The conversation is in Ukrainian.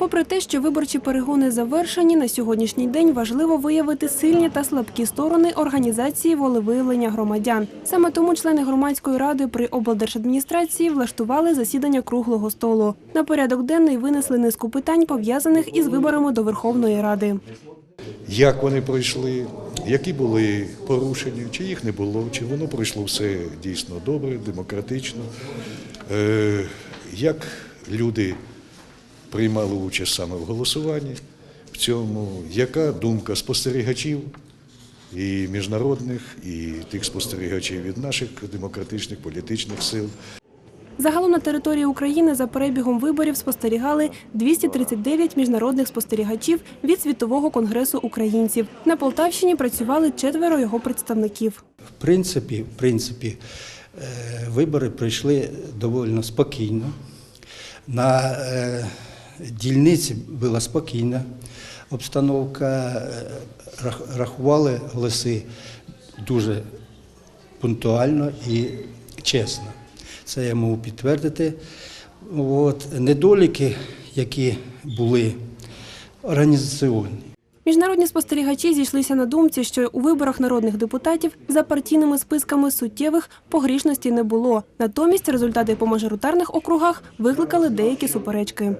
Попри те, що виборчі перегони завершені, на сьогоднішній день важливо виявити сильні та слабкі сторони організації волевиявлення громадян. Саме тому члени громадської ради при облдержадміністрації влаштували засідання круглого столу. На порядок денний винесли низку питань, пов'язаних із виборами до Верховної Ради. як вони пройшли, які були порушення, чи їх не було, чи воно пройшло все дійсно добре, демократично, е, як люди приймали участь саме в голосуванні в цьому, яка думка спостерігачів і міжнародних, і тих спостерігачів від наших демократичних політичних сил. Загалом на території України за перебігом виборів спостерігали 239 міжнародних спостерігачів від Світового конгресу українців. На Полтавщині працювали четверо його представників. В принципі, в принципі, е, вибори пройшли доволі спокійно. На е, дільниці була спокійна обстановка, е, рахували голоси дуже пунктуально і чесно. Це я можу підтвердити. От, недоліки, які були організаційні. Міжнародні спостерігачі зійшлися на думці, що у виборах народних депутатів за партійними списками суттєвих погрішностей не було. Натомість результати по мажоритарних округах викликали деякі суперечки.